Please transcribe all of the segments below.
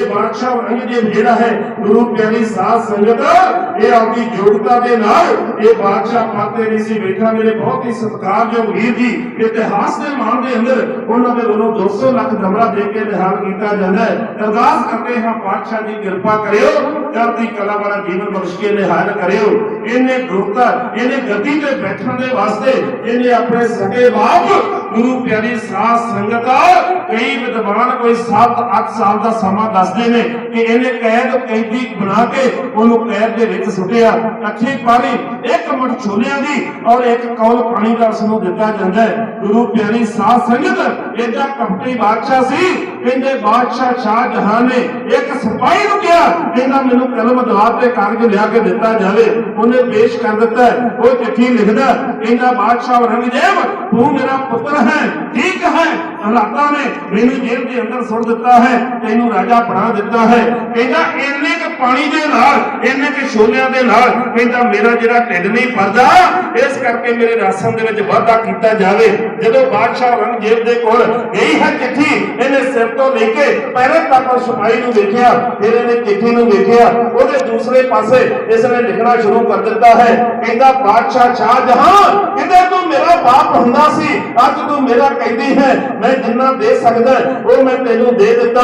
ਇਹ ਬਾਦਸ਼ਾਹ ਔਰੰਗਜ਼ੇਬ ਜਿਹੜਾ ਹੈ। ਗੁਰੂ ਪਿਆਰੀ ਸਾਧ ਸੰਗਤ, ਇਹ ਆਪਣੀ ਯੋਗਤਾ ਦੇ ਨਾਲ ਇਹ ਬਾਦਸ਼ਾਹ ਪਾਤੇ ਨਹੀਂ ਸੀ। ਬੈਠਾ ਮੇਰੇ ਬਹੁਤ ਹੀ ਸਤਿਕਾਰਯੋਗ ਵੀਰ ਜੀ, ਇਤਿਹਾਸ ਦੇ ਮਾਨ ਦੇ ਅੰਦਰ ਉਹਨਾਂ ਦੇ ਵੱਲੋਂ 200 ਲੱਖ ਦਮੜਾ ਦੇ ਕੇ ਨਿਹਾਲ ਕੀਤਾ ਜਾਂਦਾ ਹੈ। ਅਰਦਾਸ ਕਰਦੇ ਹਾਂ, ਬਾਦਸ਼ਾਹ ਦੀ ਕਿਰਪਾ ਕਰਿਓ ਚੜ੍ਹਦੀ ਕਲਾ ਵਾਲਾ ਜੀਵਨ ਬਖਸ਼ ਕੇ ਨਿਹਾਲ ਕਰਿਓ। ਇਹਨੇ ਗੁਰਤਾ ਇਹਨੇ ਗੱਦੀ ਤੇ ਬੈਠਣ ਦੇ ਵਾਸਤੇ ਇਹਨੇ ਆਪਣੇ ਸਕੇ ਬਾਪ ਗੁਰੂ ਪਿਆਰੀ ਸਾਧ ਸੰਗਤ, ਕਈ ਵਿਦਵਾਨ ਕੋਈ 7-8 ਸਾਲ ਦਾ ਸਮਾਂ ਦੱਸਦੇ ਨੇ ਕਿ ਇਹਨੇ ਕੈਦ ਕੈਦੀ ਬਣਾ ਕੇ ਉਹਨੂੰ ਕੈਦ ਦੇ ਵਿੱਚ ਸੁੱਟਿਆ। ਅੱਛੀ ਪਾਣੀ, ਇੱਕ ਮੁੱਠ ਛੋਲਿਆਂ ਦੀ ਔਰ ਇੱਕ ਕੌਲ ਪਾਣੀ ਦਾ ਉਸ ਨੂੰ ਦਿੱਤਾ ਜਾਂਦਾ ਹੈ। ਗੁਰੂ ਪਿਆਰੀ ਸਾਧ ਸੰਗਤ, ਇਹਦਾ ਕਪਟੀ ਬਾਦਸ਼ਾਹ ਸੀ। ਕਹਿੰਦੇ, ਬਾਦਸ਼ਾਹ ਸ਼ਾਹ ਜਹਾਨ ਨੇ ਇੱਕ ਸਿਪਾਹੀ ਨੂੰ ਕਿਹਾ, ਕਹਿੰਦਾ, ਮੈਨੂੰ ਕਲਮ ਦਵਾ ਤੇ ਕਾਗਜ਼ ਲਿਆ ਕੇ ਦਿੱਤਾ ਜਾਵੇ। ਉਹਨੇ ਪੇਸ਼ ਕਰ ਦਿੱਤਾ ਉਹ ਚਿੱਠੀ ਲਿਖਦਾ ਕਹਿੰਦਾ, ਬਾਦਸ਼ਾਹ ਔਰੰਗਜ਼ੇਬ, ਤੂੰ ਮੇਰਾ ਪੁੱਤਰ ਹੈ, ਠੀਕ ਹੈ, ਹਾਲਾਤਾਂ ਨੇ ਮੈਨੂੰ ਜੇਲ੍ਹ ਦੇ ਅੰਦਰ ਸੁੱਟ ਦਿੱਤਾ ਹੈ, ਤੈਨੂੰ ਰਾਜਾ ਬਣਾ ਦਿੱਤਾ ਹੈ। ਕਹਿੰਦਾ, ਇੰਨੇ ਪਾਣੀ ਦੇ ਨਾਲ, ਇੰਨੇ ਕੁ ਛੋਲਿਆਂ ਦੇ ਨਾਲ ਕਹਿੰਦਾ ਮੇਰਾ ਜਿਹੜਾ ਢਿੱਡ ਨਹੀਂ ਭਰਦਾ, ਇਸ ਕਰਕੇ ਮੇਰੇ ਰਾਸ਼ਨ ਦੇ ਵਿੱਚ ਵਾਧਾ ਕੀਤਾ ਜਾਵੇ। ਜਦੋਂ ਬਾਦਸ਼ਾਹ ਔਰੰਗਜ਼ੇਬ ਦੇ ਕੋਲ ਗਈ ਹੈ ਚਿੱਠੀ, ਇਹਨੇ ਸਿਰ ਤੋਂ ਲੈ ਕੇ ਪੈਰਾਂ ਤੱਕ ਸਿਪਾਹੀ ਨੂੰ ਵੇਖਿਆ, ਫਿਰ ਇਹਨੇ ਚਿੱਠੀ ਨੂੰ ਵੇਖਿਆ। ਉਹਦੇ ਦੂਸਰੇ ਪਾਸੇ ਇਸ ਨੇ ਲਿਖਣਾ ਸ਼ੁਰੂ ਕਰ ਦਿੱਤਾ ਹੈ, ਕਹਿੰਦਾ, ਬਾਦਸ਼ਾਹ ਸ਼ਾਹ ਜਹਾਂ ਕਿਤੇ ਤੂੰ ਮੇਰਾ ਬਾਪ ਹੁੰਦਾ ਸੀ, ਅੱਜ ਤੂੰ ਮੇਰਾ ਕਹਿੰਦੀ ਹੈ, ਮੈਂ ਜਿੰਨਾ ਦੇ ਸਕਦਾ, ਉਹ ਮੈਂ ਤੈਨੂੰ ਦੇ ਦਿੱਤਾ।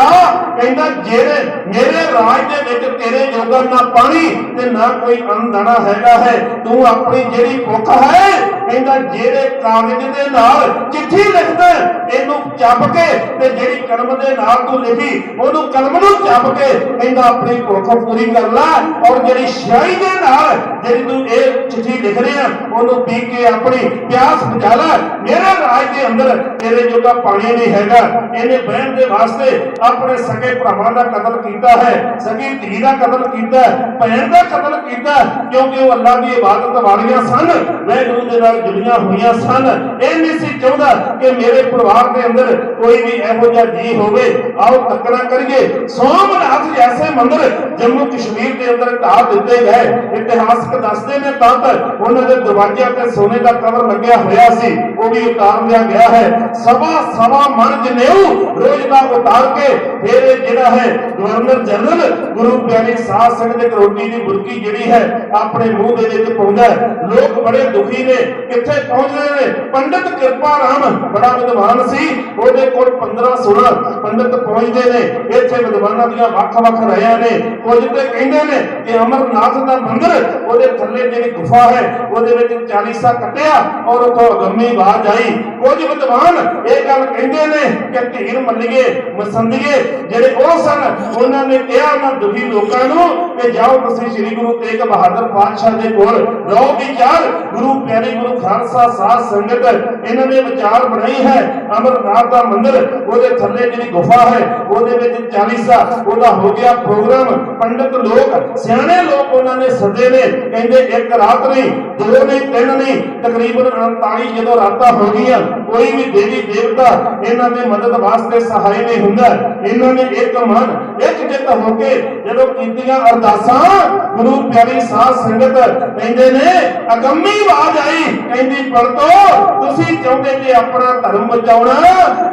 ਕਹਿੰਦਾ, ਜਿਹੜੇ ਮੇਰੇ ਰਾਜ ਦੇ ਵਿੱਚ ਤੇਰੇ ਜੋਗਾ ਨਾ ਪਾਣੀ ਤੇ ਨਾ ਕੋਈ ਅੰਦਾਣਾ ਹੈਗਾ ਹੈ। ਤੂੰ ਆਪਣੀ ਜਿਹੜੀ ਭੁੱਖ ਹੈ, ਕਹਿੰਦਾ ਜਿਹੜੇ ਕਾਗਜ਼ ਦੇ ਨਾਲ ਚਿੱਠੀ ਲਿਖਦਾ, ਇਹਨੂੰ ਚੱਬ ਕੇ ਤੇ ਜਿਹੜੀ ਕਲਮ ਦੇ ਨਾਲ ਤੂੰ ਲਿਖੀ, ਉਹਨੂੰ ਕਲਮ ਨੂੰ ਚੱਬ ਕੇ ਕਹਿੰਦਾ ਆਪਣੀ ਭੁੱਖ ਪੂਰੀ ਕਰ ਲੈ। ਔਰ ਜਿਹੜੀ ਸ਼ਾਹੀ ਦੇ ਨਾਲ ਜਿਹੜੀ ਤੂੰ ਇਹ ਚਿੱਠੀ ਲਿਖ ਰਿਹਾ, ਉਹਨੂੰ ਪੀ ਕੇ ਆਪਣੀ ਪਿਆਸ ਬੁਝਾ ਲੈ। ਮੇਰੇ ਰਾਜ ਦੇ ਅੰਦਰ ਤੇਰੇ ਜੋਗਾ ਪਾਣੀ ਨਹੀਂ ਹੈਗਾ। ਇਹਨੇ ਬਹਿਣ ਦੇ ਵਾਸਤੇ ਆਪਣੇ ਸਕੇ ਭਰਾਵਾਂ ਦਾ ਕਤਲ ਕੀਤਾ ਹੈ। ਸਗੀ ਧੀ ਦਾ ਕਤਲ ਕੀਤਾ ਭੈਣ ਦਾ ਕਤਲ ਕੀਤਾ ਕਿਉਂਕਿ ਉਹ ਅੱਲਾਹ ਦੀ ਇਬਾਦਤ ਵਾਲੀਆਂ ਸਨ, ਵਾਹਿਗੁਰੂ ਦੇ ਨਾਲ ਜੁੜੀਆਂ ਹੋਈਆਂ ਸਨ। ਇਹ ਨਹੀਂ ਸੀ ਚਾਹੁੰਦਾ ਕਿ ਮੇਰੇ ਪਰਿਵਾਰ ਦੇ ਅੰਦਰ ਕੋਈ ਵੀ ਇਹੋ ਜਿਹਾ ਜੀ ਹੋਵੇ। ਆਓ ਤੱਕਣਾ ਕਰੀਏ। ਸੋਮਨਾਥ ਜੈਸੇ ਮੰਦਿਰ ਜੰਮੂ ਕਸ਼ਮੀਰ ਦੇ ਅੰਦਰ ਢਾਹ ਦਿੱਤੇ ਗਏ। ਇਤਿਹਾਸਕ ਦੱਸਦੇ ਨੇ ਤਾਂ ਉਹਨਾਂ ਦੇ ਦਰਵਾਜ਼ਿਆਂ ਤੇ ਸੋਨੇ ਦਾ ਕਵਰ ਲੱਗਿਆ ਹੋਇਆ ਸੀ। ਉਹ ਵੀ ਉਤਾਰ ਲਿਆ ਗਿਆ ਹੈ। ਸਵਾ ਸਵਾ ਮਨ ਜਨੇਊ ਰੋਜ਼ ਦਾ ਉਤਾਰ ਕੇ ਫਿਰ ਜਿਹੜਾ ਹੈ ਗਵਰਨਰ ਜਨਰਲ ਗੁਰੂ ਪਿਆਰੀ ਸਾਧ ਸੰਗਤ ਦੇ ਰੋਟੀ ਦੀ ਬੁਰਕੀ ਜਿਹੜੀ ਹੈ, ਆਪਣੇ ਮੂੰਹ ਦੇ ਵਿੱਚ ਪਾਉਂਦਾ ਲੋਕ ਬੜੇ ਦੁਖੀ ਨੇ, ਕਿੱਥੇ ਪਹੁੰਚ ਰਹੇ ਨੇ? ਪੰਡਿਤ ਕਿਰਪਾ ਰਾਮ ਬੜਾ ਵਿਦਵਾਨ ਸੀ, ਉਹਦੇ ਕੋਲ 15 16 ਪੰਡਿਤ ਪਹੁੰਚਦੇ ਨੇ। ਇੱਥੇ ਵਿਦਵਾਨਾਂ ਦੀਆਂ ਵੱਖ-ਵੱਖ ਰਾਇਆਂ ਨੇ। ਕੁਝ ਤੇ ਕਹਿੰਦੇ ਨੇ ਕਿ ਅਮਰਨਾਥ ਦਾ ਮੰਦਿਰ ਉਹਦੇ ਥੱਲੇ ਜਿਹੜੀ ਗੁਫਾ ਹੈ, ਉਹਦੇ ਵਿੱਚ 40 ਸਾ ਕੱਟਿਆ ਔਰ ਉਥੋਂ ਅਗੰਮੀ ਆਵਾਜ਼ ਆਈ। ਕੁਝ ਵਿਦਵਾਨ ਇਹ ਗੱਲ ਕਹਿੰਦੇ ਨੇ ਕਿ ਢੀਰ ਮੱਲੀਏ ਮਸੰਦੀਏ, ਜਿਹੜੇ ਉਹ ਸਨ, ਉਹਨਾਂ ਨੇ ਕਿਹਾ ਉਹਨਾਂ ਦੁਖੀ ਲੋਕਾਂ ਨੂੰ ਕਿ ਜਾਓ ਤੁਸੀਂ ਸ੍ਰੀ ਗੁਰੂ ਤੇਗ ਬਹਾਦਰ ਪਾਤਸ਼ਾਹ ਦੇ ਕੋਲ। ਰਹੋ ਵਿਚਾਰ ਗੁਰੂ ਪਿਆਰੇ ਗੁਰੂ ਖਾਲਸਾ ਸਾਧ ਸੰਗਤ, ਇਹਨਾਂ ਨੇ ਵਿਚਾਰ ਬਣਾਈ ਹੈ। ਅਮਰਨਾਥ ਦਾ ਮੰਦਿਰ, ਉਹਦੇ ਥੱਲੇ ਜਿਹੜੀ ਗੁਫਾ ਹੈ, ਉਹਦੇ ਵਿੱਚ 40 ਉਹਦਾ ਹੋ ਗਿਆ ਪ੍ਰੋਗਰਾਮ। ਪੰਡਿਤ ਲੋਕ, ਸਿਆਣੇ ਲੋਕ ਉਹਨਾਂ ਨੇ ਸੱਦੇ ਨੇ, ਕਹਿੰਦੇ ਇੱਕ ਰਾਤ ਨਹੀਂ, ਦੋ ਨਹੀਂ, ਤਿੰਨ ਨਹੀਂ, ਤਕਰੀਬਨ 39 ਜਦੋਂ ਰਾਤਾਂ ਹੋ ਗਈਆਂ, ਕੋਈ ਵੀ ਦੇਵੀ ਦੇਵਤਾ ਇਹਨਾਂ ਦੇ ਮਦਦ ਵਾਸਤੇ ਸਹਾਈ ਨਹੀਂ ਹੁੰਦਾ। ਇਹਨਾਂ ਨੇ ਇੱਕ ਮਨ, ਇੱਕ ਜਿੱਤ ਹੋ ਕੇ ਜਦੋਂ ਕੀਤੀਆਂ ਅਰਦਾਸਾਂ, ਗੁਰੂ ਪਿਆਰੀ ਸਾਧ ਸੰਗਤ ਕਹਿੰਦੇ ਨੇ, ਅਗੰਮੀ ਆਵਾਜ਼ ਆਈ। ਕਹਿੰਦੀ ਪਰਤੋ ਤੁਸੀਂ ਚਾਹੁੰਦੇ ਜੇ ਆਪਣਾ ਧਰਮ ਬਚਾਉਣਾ,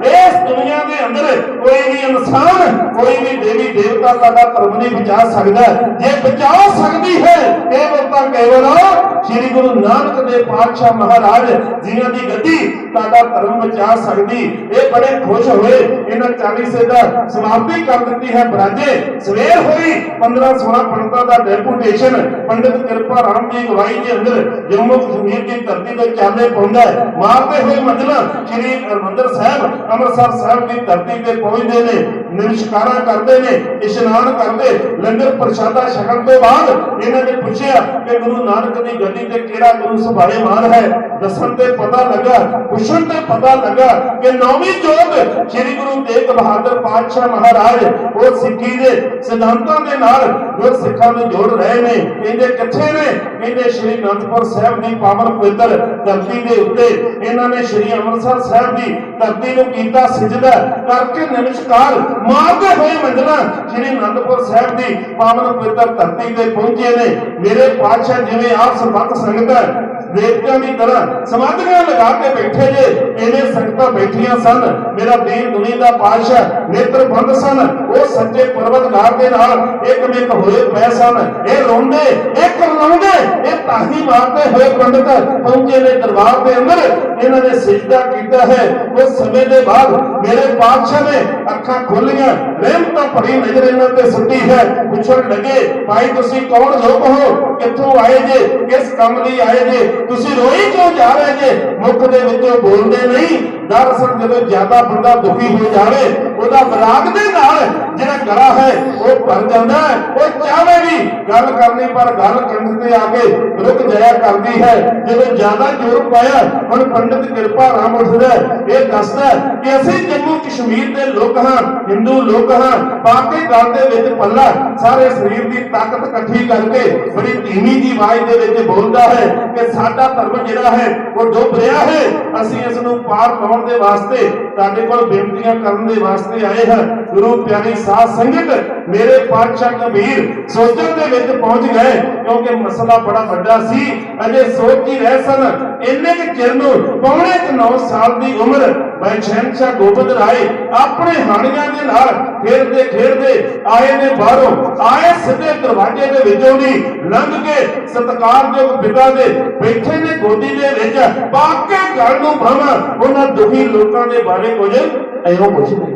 ਇਸ ਦੁਨੀਆ ਦੇ ਅੰਦਰ ਕੋਈ ਵੀ ਇਨਸਾਨ, ਕੋਈ ਵੀ ਦੇਵੀ ਦੇਵਤਾ ਤੁਹਾਡਾ ਧਰਮ ਨਹੀਂ ਬਚਾ ਸਕਦਾ। ਜੇ ਬਚਾ ਸਕਦੀ ਹੈ, ਇਹ ਵਰਤਾ ਕੇਵਲ ਸ੍ਰੀ ਗੁਰੂ ਨਾਨਕ ਦੇਵ ਪਾਤਸ਼ਾਹ ਮਹਾਰਾਜ ਜਿਨ੍ਹਾਂ ਦੀ ਗੱਦੀ ਤੁਹਾਡਾ ਧਰਮ ਬਚਾ ਸਕਦੀ। ਇਹ ਬੜੇ ਖੁਸ਼ ਹੋਏ, ਇਹਨਾਂ 40 ਸੇ ਦਾ ਸਮਾਪਤੀ ਕਰ ਦਿੱਤੀ ਹੈ ਬਰਾਜੇ। ਸਵੇਰ ਹੋਈ 15 16 ਪੰਡਤਾਂ ਦਾ ਡੈਪੂਟੇਸ਼ਨ ਪੰਡਿਤ ਕਿਰਪਾ ਰਾਮ ਦੀ ਅਗਵਾਈ ਦੇ ਅੰਦਰ ਜੰਮੂ ਕਸ਼ਮੀਰ ਦੀ ਧਰਤੀ ਤੇ ਚਾਲੇ ਪਾਉਂਦਾ ਮਾਰਦੇ ਹੋਏ ਮੰਜ਼ਲਾਂ, ਸ੍ਰੀ ਹਰਮੰਦਰ ਸਾਹਿਬ, ਅੰਮ੍ਰਿਤਸਰ ਸਾਹਿਬ ਦੀ ਧਰਤੀ ਤੇ ਪਹੁੰਚਦੇ ਨੇ ਨਿਮਸ਼ਕਾਰਾਂ ਕਰਦੇ ਨੇ, ਇਸ਼ਨਾਨ ਕਰਦੇ, ਲੰਗਰ ਪ੍ਰਸ਼ਾਦਾ ਛਕਣ ਤੋਂ ਬਾਅਦ ਇਹਨਾਂ ਨੇ ਪੁੱਛਿਆ ਕਿ ਗੁਰੂ ਨਾਨਕ ਦੀ ਗੱਦੀ ਤੇ ਕਿਹੜਾ ਗੁਰੂ ਸੁਭਾਏ ਮਾਨ ਹੈ? ਦੱਸਣ ਤੇ ਪਤਾ ਲੱਗਾ, ਪੁੱਛਣ ਤੇ ਪਤਾ ਲੱਗਾ ਕਿ ਨੌਵੀਂ ਜੋਤ ਸ੍ਰੀ ਗੁਰੂ ਤੇਗ ਬਹਾਦਰ ਪਾਤਸ਼ਾਹ ਮਹਾਰਾਜ, ਉਹ ਸਿੱਖੀ ਦੇ ਸਿਧਾਂਤਾਂ ਦੇ ਨਾਲ ਗੁਰ ਸਿੱਖਾਂ ਨੂੰ ਜੋੜ ਰਹੇ ਨੇ। ਕਹਿੰਦੇ ਕਿੱਥੇ ਨੇ? ਕਹਿੰਦੇ ਸ੍ਰੀ ਅਨੰਦਪੁਰ ਸਾਹਿਬ ਦੀ ਪਾਵਨ ਪਵਿੱਤਰ ਧਰਤੀ ਦੇ ਉੱਤੇ। ਇਹਨਾਂ ਨੇ ਸ੍ਰੀ ਅੰਮ੍ਰਿਤਸਰ ਸਾਹਿਬ ਦੀ ਧਰਤੀ ਨੂੰ ਕੀਤਾ ਸਿਜਦਾ ਕਰਕੇ ਨਮਸਕਾਰ। ਮਾਰਦੇ ਹੋਏ ਮੰਜ਼ਲਾਂ ਸ੍ਰੀ ਅਨੰਦਪੁਰ ਸਾਹਿਬ ਦੀ ਪਾਵਨ ਪਵਿੱਤਰ ਧਰਤੀ ਤੇ ਪਹੁੰਚੇ ਨੇ। ਮੇਰੇ ਪਾਤਸ਼ਾਹ ਜਿਵੇਂ ਆਪ ਸਰਬੱਤ ਸੰਗਤ ਦੇਵਤਿਆਂ ਦੀ ਤਰ੍ਹਾਂ ਸਮਾਧੀਆਂ ਲਗਾ ਕੇ ਬੈਠੇ ਜੇ, ਇਹਨੇ ਸੰਗਤਾਂ ਬੈਠੀਆਂ ਸਨ। ਮੇਰਾ ਦੀਨ ਦੁਨੀਆ ਦਾ ਪਾਤਸ਼ਾਹ ਨੇਤਰ ਬੰਦ ਸਨ। ਉਹ ਸੱਚੇ ਪਰਵਤਗਾਰ ਦੇ ਨਾਲ ਇੱਕ ਮਿਕ ਹੋਏ ਪਏ ਸਨ। ਇਹ ਰੋਂਦੇ, ਇੱਕ ਕਰਲਾਉਂਦੇ ਇਹ ਤਾਹੀ ਮਾਰਦੇ ਹੋਏ ਪੰਡਤ ਪਹੁੰਚੇ ਨੇ ਦਰਬਾਰ ਦੇ ਅੰਦਰ। ਇਹਨਾਂ ਨੇ ਸਿਜਦਾ ਕੀਤਾ ਹੈ। ਉਸ ਸਮੇਂ ਦੇ ਬਾਅਦ ਮੇਰੇ ਪਾਤਸ਼ਾਹ ਨੇ ਅੱਖਾਂ ਖੋਲੀਆਂ। ਰਹਿਮਤਾਂ ਭਰੀ ਨਜ਼ਰ ਇਹਨਾਂ ਤੇ ਸੁੱਟੀ ਹੈ। ਪੁੱਛਣ ਲੱਗੇ, ਭਾਈ, ਤੁਸੀਂ ਕੌਣ ਲੋਕ ਹੋ ਕਿੱਥੋਂ ਆਏ ਜੇ? ਕਿਸ ਕੰਮ ਲਈ ਆਏ ਜੇ? ਤੁਸੀਂ ਰੋਈ ਕਿਉਂ ਜਾ ਰਹੇ ਜੇ? ਮੁੱਖ ਦੇ ਵਿੱਚੋਂ ਬੋਲਦੇ ਨਹੀਂ। ਦਰਅਸਲ ਜਦੋਂ ਜ਼ਿਆਦਾ ਬੰਦਾ ਦੁਖੀ ਹੋ ਜਾਵੇ, ਉਹਦਾ ਬਰਾਗ ਦੇ ਨਾਲ ਜਿਹੜਾ ਗਲਾ ਹੈ, ਉਹ ਭਰ ਜਾਂਦਾ ਹੈ। ਉਹ ਚਾਹੇ ਵੀ ਗੱਲ ਕਰਨੀ, ਪਰ ਗੱਲ ਕੰਧ ਤੇ ਆ ਕੇ ਰੁਕ ਜਾਇਆ ਕਰਦੀ ਹੈ। ਜਦੋਂ ਜ਼ਿਆਦਾ ਜ਼ੋਰ ਪਾਇਆ, ਹੁਣ ਪੰਡਿਤ ਕਿਰਪਾ ਰਾਮ ਉੱਠਦਾ ਇਹ ਦੱਸਦਾ ਕਿ ਅਸੀਂ ਜੰਮੂ ਕਸ਼ਮੀਰ ਦੇ ਲੋਕ ਹਾਂ, ਹਿੰਦੂ ਲੋਕ ਹਾਂ। ਬਾਕੀ ਗੱਲ ਦੇ ਵਿੱਚ ਪੱਲਾ ਸਾਰੇ ਸਰੀਰ ਦੀ ਤਾਕਤ ਇਕੱਠੀ ਕਰਕੇ ਬੜੀ ਧੀਮੀ ਦੀ ਆਵਾਜ਼ ਦੇ ਵਿੱਚ ਬੋਲਦਾ ਹੈ ਕਿ ਸਾਡਾ ਧਰਮ ਜਿਹੜਾ ਹੈ, ਉਹ ਡੁੱਬ ਰਿਹਾ ਹੈ। ਅਸੀਂ ਇਸ ਨੂੰ ਪਾਰ ਪਾਉਣ ਦੇ ਵਾਸਤੇ ਤੁਹਾਡੇ ਕੋਲ ਬੇਨਤੀਆਂ ਕਰਨ ਦੇ ਵਾਸਤੇ ਆਏ ਹਾਂ। ਗੁਰੂ ਪਿਆਰੀ ਸਾਧ ਸੰਗਤ, ਮੇਰੇ ਪਾਤਸ਼ਾਹ ਕਬੀਰ ਸੋਚਣ ਦੇ ਵਿੱਚ ਪਹੁੰਚ ਗਏ, ਕਿਉਂਕਿ ਮਸਲਾ ਬੜਾ ਵੱਡਾ ਸੀ। ਅਜੇ ਸੋਚ ਹੀ ਰਹੇ ਸਨ, ਇੰਨੇ ਕਿ ਚਿਰ ਨੂੰ ਪੌਣੇ 9 ਸਾਲ ਦੀ ਉਮਰ ਭਾਈ ਸ਼ਹਿਨਸ਼ਾਹ ਗੋਬਿੰਦ ਰਾਏ ਆਪਣੇ ਹਾਣੀਆਂ ਦੇ ਨਾਲ ਖੇਡਦੇ ਖੇਡਦੇ ਆਏ ਨੇ ਬਾਹਰੋਂ। ਆਏ ਸਿੱਧੇ ਦਰਵਾਜ਼ੇ ਦੇ ਵਿੱਚੋਂ ਦੀ ਲੰਘ ਕੇ ਸਤਿਕਾਰਯੋਗ ਪਿਤਾ ਦੇ ਬੈਠੇ ਨੇ ਗੋਦੀ ਦੇ ਵਿੱਚ। ਪਾਕੇ ਗੱਲ ਨੂੰ ਭਾਵਾਂ, ਉਹਨਾਂ ਦੁਖੀ ਲੋਕਾਂ ਦੇ ਬਾਰੇ ਕੁਝ ਐਉਂ ਪੁੱਛਦੇ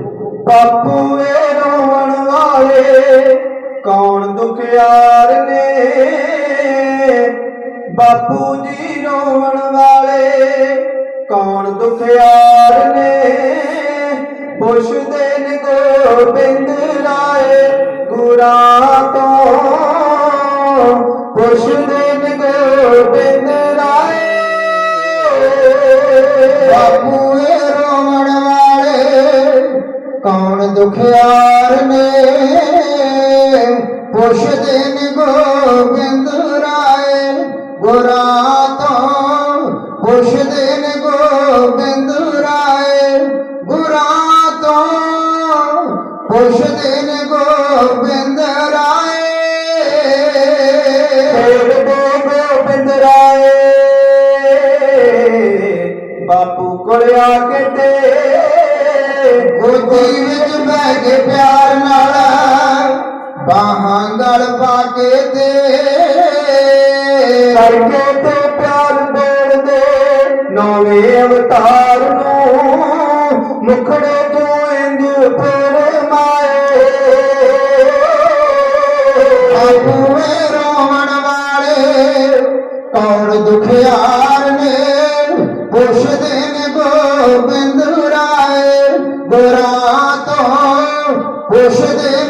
ਬਾਪੂ ਏ ਰੋਵਣ ਵਾਲੇ ਕੌਣ ਦੁਖਿਆਰ ਨੇ ਬਾਪੂ ਜੀ ਰੋਣ ਵਾਲੇ ਕੌਣ ਦੁਖਿਆਰ ਨੇ? ਪੁੱਛਦੇ ਨੇ ਗੋਬਿੰਦ ਰਾਏ ਗੁਰਾ ਤੋਂ। ਪੁੱਛਦੇ ਨੇ ਗੋਬਿੰਦ ਰਾਏ ਬਾਪੂ ਰੋਣ ਵਾਲੇ ਕੌਣ ਦੁਖਿਆਰ ਨੇ? ਪੁੱਛਦੇ ਨੇ ਗੋਬਿੰਦ ਰਾਏ ਗੁਰਾਂ ਤੋਂ। ਪੁੱਛਦੇ ਨੇ ਗੋਬਿੰਦ ਰਾਏ ਗੁਰਾਂ ਤੋਂ। ਪੁੱਛਦੇ ਨੇ ਗੋਬਿੰਦ ਰਾਏ ਗੋਬਿੰਦ ਰਾਏ ਬਾਪੂ ਕੋਲ ਆ ਕੇ ਤੇ ਗੋਦੀ ਵਿੱਚ ਬਹਿ ਕੇ ਪਿਆਰ ਨਾਲ ਬਾਹਾਂ ਤੋਂ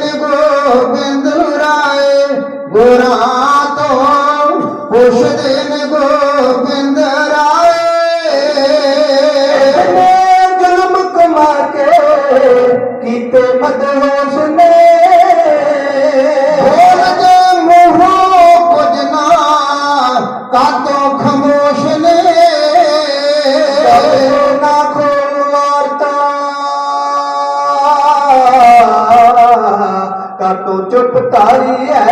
ਕਾਤੋਂ ਚੁੱਪ ਤਾਰੀ ਹੈ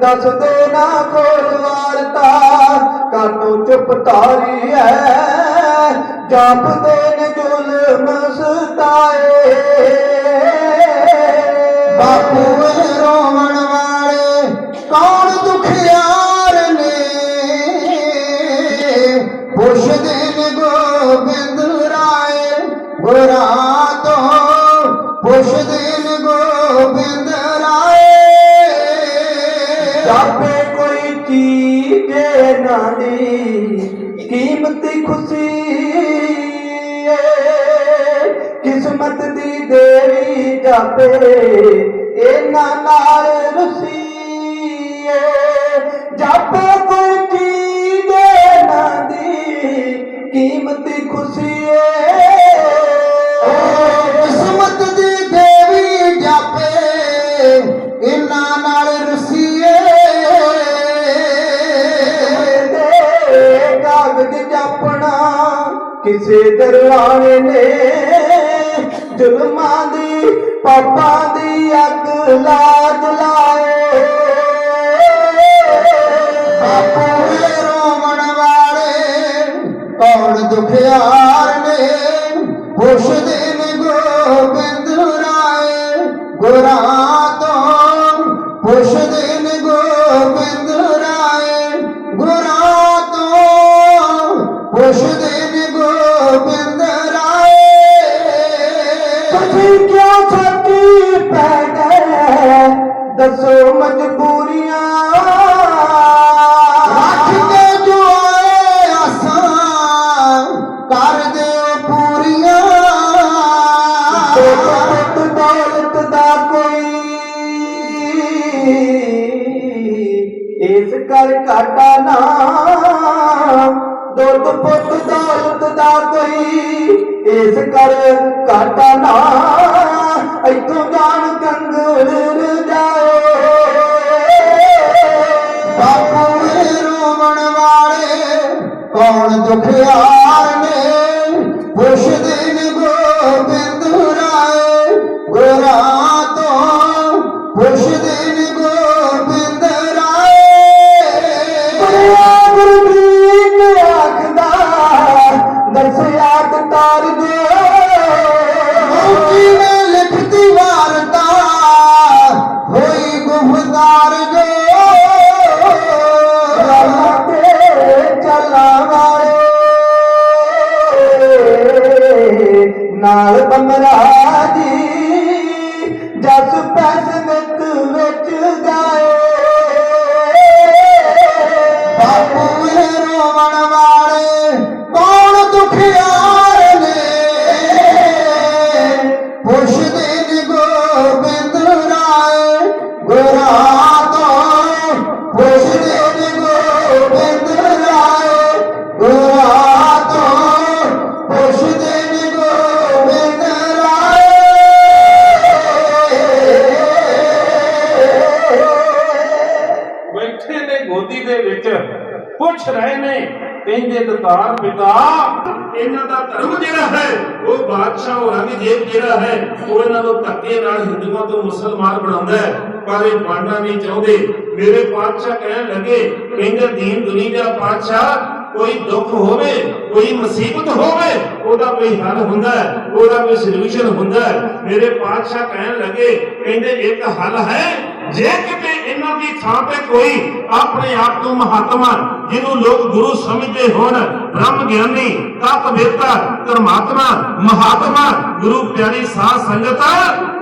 ਦੱਸ ਦੇ ਨਾ ਖੋਲ ਵਾਰਤਾ ਕਾਤੋਂ ਚੁੱਪ ਤਾਰੀ ਹੈ ਜਾਪਦੇ ਨੇ ਜ਼ੁਲਮ ਸਤਾਏ। ਬਾਪੂ ਏ ਰੋਵਣ ਵਾਲੇ ਕੌਣ ਦੁਖਿਆਰ ਨੇ? ਪੁੱਛਦੇ ਨੇ ਗੋਬਿੰਦ ਰਾਏ। ਗੁਰਾਂ ਤੋਂ ਪੁੱਛਦੇ ਗੋਬਿੰਦ ਰਾਏ। ਜਾਪੇ ਕੋਈ ਚੀਜ਼ ਨਾ ਦੀ ਕੀਮਤੀ ਖੁਸ਼ੀ ਕਿਸਮਤ ਦੀ ਦੇਵੀ ਜਾਪੇ, ਇਹਨਾਂ ਨਾਲ ਰਸੀਏ ਜਾਪੇ ਕੋਈ ਚੀਜ਼ ਨਾ ਦੀ ਕੀਮਤੀ ਬੇਦਰਵਾਣੇ ਨੇ, ਜ਼ੁਲਮਾਂ ਦੀ, ਪਾਪਾਂ ਦੀ ਅੱਗ ਲਾ ਜਲਾਏ ਆਪੇ ਰੋਵਣ ਵਾਲੇ, ਕੌਣ ਦੁਖਿਆਰ ਨੇ, ਪੁੱਛਦੇ ਦੁੱਖ ਦੌਲਤ ਦਾ ਕੋਈ ਇਸ ਕਰ ਘਾਟਾ ਨਾ। ਦੁੱਧ ਪੁੱਤ ਦੌਲਤ ਦਾ ਕੋਈ ਇਸ ਕਰ ਘਾਟਾ ਨਾ। ਇੱਥੋਂ ਜਾਣ ਕੰਗਰ ਜਾਓ। ਬਾਪੂ ਰੋਵਣ ਵਾਲੇ, ਕੌਣ ਦੁਖਿਆਰ ਨਾਲ ਬੰਮਰਾ ਦੀ ਜਸ ਪੈਸਮਤ ਪੁੱਛ ਰਹੇ ਨੇ, ਕਹਿੰਦੇ ਦਤਾਰ ਪਿਤਾ, ਇਹਨਾਂ ਦਾ ਧਰਮ ਜਿਹੜਾ ਹੈ, ਉਹ ਬਾਦਸ਼ਾਹ ਔਰੰਗਜ਼ੇਬ ਜਿਹੜਾ ਹੈ, ਉਹ ਇਹਨਾਂ ਨੂੰ ਧੱਕੇ ਨਾਲ ਹਿੰਦੂਆਂ ਤੋਂ ਮੁਸਲਮਾਨ ਬਣਾਉਂਦਾ ਹੈ। ਪਰ ਇਹ ਬਣਨਾ ਨਹੀਂ ਚਾਹੁੰਦੇ। ਮੇਰੇ ਪਾਤਸ਼ਾਹ ਕਹਿਣ ਲੱਗੇ, ਕਹਿੰਦੇ ਦੀਨ ਦੁਨੀਆ ਦਾ ਪਾਤਸ਼ਾਹ ਕੋਈ ਦੁੱਖ ਹੋਵੇ, ਕੋਈ ਮੁਸੀਬਤ ਹੋਵੇ, ਉਹਦਾ ਕੋਈ ਹੱਲ ਹੁੰਦਾ ਹੈ, ਉਹਦਾ ਕੋਈ ਸੋਲੂਸ਼ਨ ਹੁੰਦਾ ਮੇਰੇ ਪਾਤਸ਼ਾਹ ਕਹਿਣ ਲੱਗੇ, ਕਹਿੰਦੇ ਇੱਕ ਹੱਲ ਹੈ ਜੇ ਕਿਤੇ ਇਹਨਾਂ ਦੀ ਥਾਂ ਤੇ ਕੋਈ ਆਪਣੇ ਆਪ ਨੂੰ ਮਹਾਤਮਾ ਜਿਹਨੂੰ ਲੋਕ ਗੁਰੂ ਸਮਝਦੇ ਹੋਣ ਬ੍ਰਹਮ ਗਿਆਨੀ ਤਤਵੇਤਾ ਧਰਮਾਤਮਾ ਮਹਾਤਮਾ, ਗੁਰੂ ਪਿਆਰੀ ਸਾਧ ਸੰਗਤ,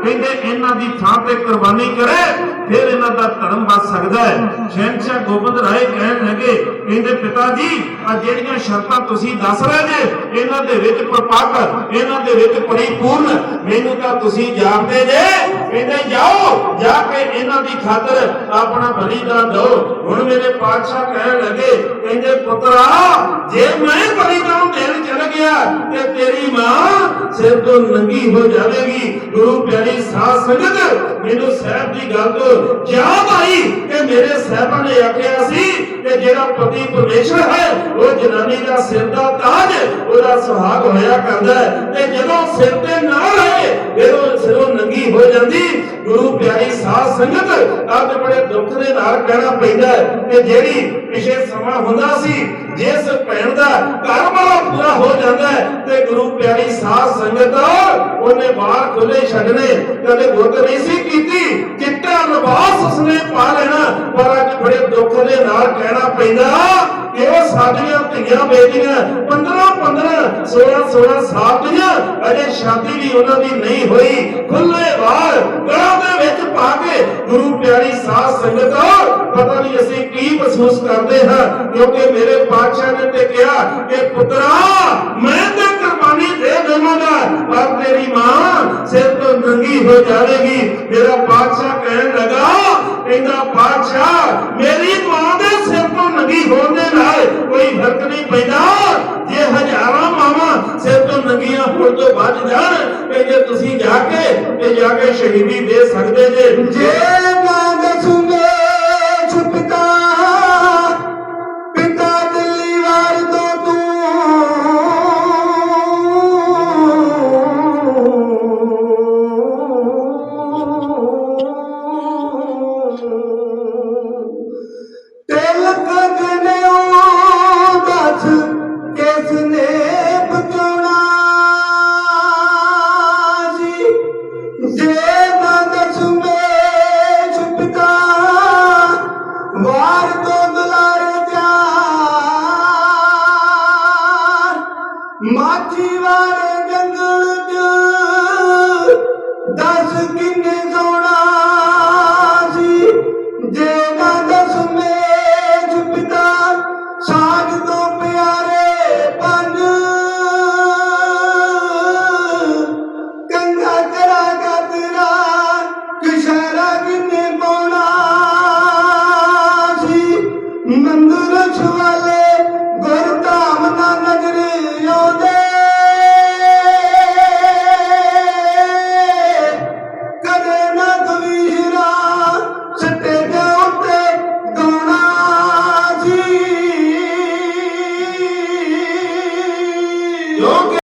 ਕਹਿੰਦੇ ਇਹਨਾਂ ਦੀ ਥਾਂ ਤੇ ਕੁਰਬਾਨੀ ਕਰੇ, ਫਿਰ ਇਹਨਾਂ ਦਾ ਧਰਮ ਬਚ ਸਕਦਾ ਹੈ। ਸ਼ਹਿਨशाह ਗੋਬਿੰਦ ਰਾਏ ਕਹਿਣ ਲੱਗੇ, ਕਹਿੰਦੇ ਪਿਤਾ ਜੀ ਆ ਜਿਹੜੀਆਂ ਸ਼ਰਤਾਂ ਤੁਸੀਂ ਦੱਸ ਰਹੇ ਜੇ, ਇਹਨਾਂ ਦੇ ਵਿੱਚ ਪ੍ਰਪੱਕ, ਇਹਨਾਂ ਦੇ ਵਿੱਚ ਪਰਿਪੂਰਨ, ਮੈਨੂੰ ਤਾਂ ਤੁਸੀਂ ਜਾਣਦੇ ਜੇ, ਕਹਿੰਦੇ ਜਾਓ, ਜਾ ਕੇ ਇਹਨਾਂ ਦੀ ਖਾਤਰ ਆਪਣਾ ਬਲੀਦਾਨ ਦਿਓ। ਹੁਣ ਮੇਰੇ ਪਾਤਸ਼ਾਹ ਕਹਿਣ ਲੱਗੇ, ਕਹਿੰਦੇ ਪੁੱਤਰਾ, ਜੇ ਮੈਂ ਬਲੀਦਾਨ ਦੇ ਦੇਣ ਚਲ ਗਿਆ ਤੇ ਤੇਰੀ ਮਾਂ ਸਿਰ ਤੋਂ ਨੰਗੀ ਹੋ ਜਾਵੇਗੀ। ਗੁਰੂ ਪਿਆਰੀ ਸਾਧ ਸੰਗਤ, ਮੈਨੂੰ ਸਾਹਿਬ ਦੀ ਗੱਲ ਤੋਂ ਯਾਦ ਆਈ ਕਿ ਮੇਰੇ ਸਾਹਿਬਾਂ ਨੇ ਆਖਿਆ ਸੀ ਕਿ ਜਿਹੜਾ ਪਤੀ ਪਰਮੇਸ਼ਰ ਹੈ, ਉਹ ਜਨਾਨੀ ਦਾ ਸਿਰ ਦਾ ਤਾਜ, ਉਹਦਾ ਸੁਹਾਗ ਹੋਇਆ ਕਰਦਾ ਹੈ। ਤੇ ਜਦੋਂ ਸਿਰ ਤੇ ਨਾ ਰਹੇ ਫਿਰ ਉਹ ਸਿਰੋਂ ਨੰਗੀ ਹੋ ਜਾਂਦੀ। ਗੁਰੂ ਪਿਆਰੀ ਸਾਧ ਸੰਗਤ ਅੱਜ ਬੜੇ ਦੁੱਖ ਦੇ ਨਾਲ ਕਹਿਣਾ ਪੈਂਦਾ ਹੈ ਕਿ ਜਿਹੜੀ ਪਿਛੇ ਸਮਾਂ ਹੁੰਦਾ ਸੀ, ਜਿਸ ਭੈਣ ਦਾ ਘਰ ਪੂਰਾ ਹੋ ਜਾਂਦਾ ਹੈ, ਤੇ ਗੁਰੂ ਪਿਆਰੀ ਸਾਧ ਸੰਗਤ ਉਹਨੇ ਬਾਹਰ ਖੁੱਲੇ ਛੱਡਣੇ, ਕਦੇ ਗੁੱਤ ਨਹੀਂ ਸੀ ਕੀਤੀ। ਚਿੱਟਾ ਲਿਬਾਸ ਉਸਨੇ ਪਾ ਲੈਣਾ। ਪਰ ਅੱਜ ਬੜੇ ਦੁੱਖ ਦੇ ਨਾਲ ਕਹਿਣਾ ਪੈਂਦਾ ਕਿ ਉਹ ਸਾਡੀਆਂ ਧੀਆਂ ਬੇਟੀਆਂ 15 15 16 16 ਸਾਲ ਦੀਆਂ, ਅਜੇ ਸ਼ਾਦੀ ਵੀ ਉਹਨਾਂ ਦੀ ਨਹੀਂ ਹੋਈ। ਖੁੱਲੇ ਵਾਲ ਗਲਾਂ ਦੇ ਵਿੱਚ ਪਾ ਕੇ ਗੁਰੂ ਪਿਆਰੀ ਸਾਧ ਸੰਗਤ, ਪਤਾ ਨਹੀਂ ਅਸੀਂ ਕੀ ਮਹਿਸੂਸ ਕਰਦੇ ਹਾਂ, ਕਿਉਂਕਿ ਮੇਰੇ ਪਾਤਸ਼ਾਹ ਨੇ ਤੇ ਕਿਹਾ ਕਿ ਪੁੱਤਰਾ, ਮੈਂ ਤੇ ਕੁਰਬਾਨੀ ਦੇ ਦੇਵਾਂਗਾ ਪਰ ਤੇਰੀ ਮਾਂ ਸਿਰ ਤੋਂ ਨੰਗੀ ਹੋ ਜਾਵੇਗੀ। ਮੇਰਾ ਪਾਤਸ਼ਾਹ ਕਹਿਣ ਲੱਗਾ, ਕਹਿੰਦਾ, ਪਾਤਸ਼ਾਹ, ਮੇਰੀ ਮਾਂ ਦੇ ਸਿਰ ਤੋਂ ਨੰਗੀ ਹੋਣ ਦੇ ਨਾਲ ਕੋਈ ਫ਼ਰਕ ਨਹੀਂ ਪੈਂਦਾ। ਜੇ ਹਜ਼ਾਰਾਂ ਮਾਵਾਂ ਸਿਰ ਤੋਂ ਨੰਗੀਆਂ ਹੋਣ ਤੋਂ ਬਚ ਜਾਣ ਕਹਿੰਦੇ ਤੁਸੀਂ ਜਾ ਕੇ ਤੇ ਜਾ ਕੇ ਸ਼ਹੀਦੀ ਦੇ ਸਕਦੇ ਜੇ। ਜੇ ਨਾ